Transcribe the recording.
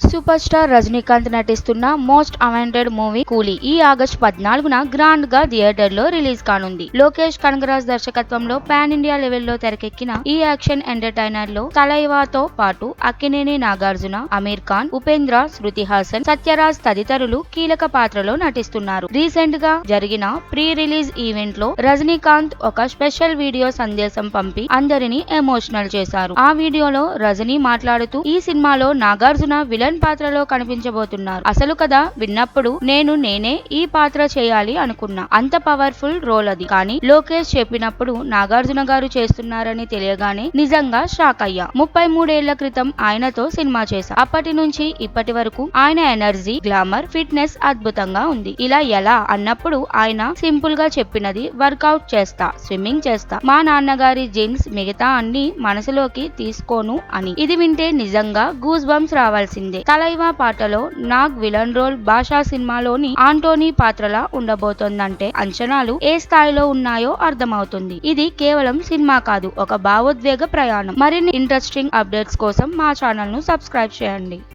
Super star Rajinikanth నటిస్తున్న most అవాంటెడ్ movie కూలీ ఈ ఆగస్టు పద్నాలుగున గ్రాండ్గా థియేటర్లో రిలీజ్ కానుంది. లోకేష్ కనగరాజ్ దర్శకత్వంలో పాన్ ఇండియా లెవెల్లో తెరకెక్కిన ఈ యాక్షన్ ఎంటర్టైనర్లో తలైవాతో పాటు అక్కినేని నాగార్జున అమీర్ ఖాన్ ఉపేంద్ర శృతి హాసన్ సత్యరాజ్ తదితరులు కీలక పాత్రలో నటిస్తున్నారు. రీసెంట్గా జరిగిన ప్రీ రిలీజ్ ఈవెంట్లో రజనీకాంత్ ఒక స్పెషల్ వీడియో సందేశం పంపి అందరినీ ఎమోషనల్ చేశారు. ఆ వీడియోలో రజనీ మాట్లాడుతూ ఈ సినిమాలో నాగార్జున విలన్ పాత్రలో కనిపించబోతున్నారు. అసలు కదా విన్నప్పుడు నేను నేనే ఈ పాత్ర చేయాలి అనుకున్నా. అంత పవర్ఫుల్ రోల్ అది. కానీ లోకేష్ చెప్పినప్పుడు నాగార్జున గారు చేస్తున్నారని తెలియగానే నిజంగా షాక్ అయ్యా. ముప్పై మూడేళ్ళ క్రితం ఆయనతో సినిమా చేశా. అప్పటి నుంచి ఇప్పటి వరకు ఆయన ఎనర్జీ గ్లామర్ ఫిట్నెస్ అద్భుతంగా ఉంది. ఇలా ఎలా అన్నప్పుడు ఆయన సింపుల్గా చెప్పినది వర్కౌట్ చేస్తా స్విమ్మింగ్ చేస్తా. మా నాన్నగారి జీన్స్ మిగతా అన్ని మనసులోకి తీసుకోను అని. ఇది వింటే నిజంగా గూస్ బంప్స్ రావాల్సిందే. తలైవా పాటలో నాగ్ విలన్ రోల్ భాషా సినిమాలోని ఆంటోనీ పాత్రలా ఉండబోతోందంటే అంచనాలు ఏ స్థాయిలో ఉన్నాయో అర్థమవుతుంది. ఇది కేవలం సినిమా కాదు ఒక భావోద్వేగ ప్రయాణం. మరిన్ని ఇంట్రెస్టింగ్ అప్డేట్స్ కోసం మా ఛానల్ను సబ్స్క్రైబ్ చేయండి.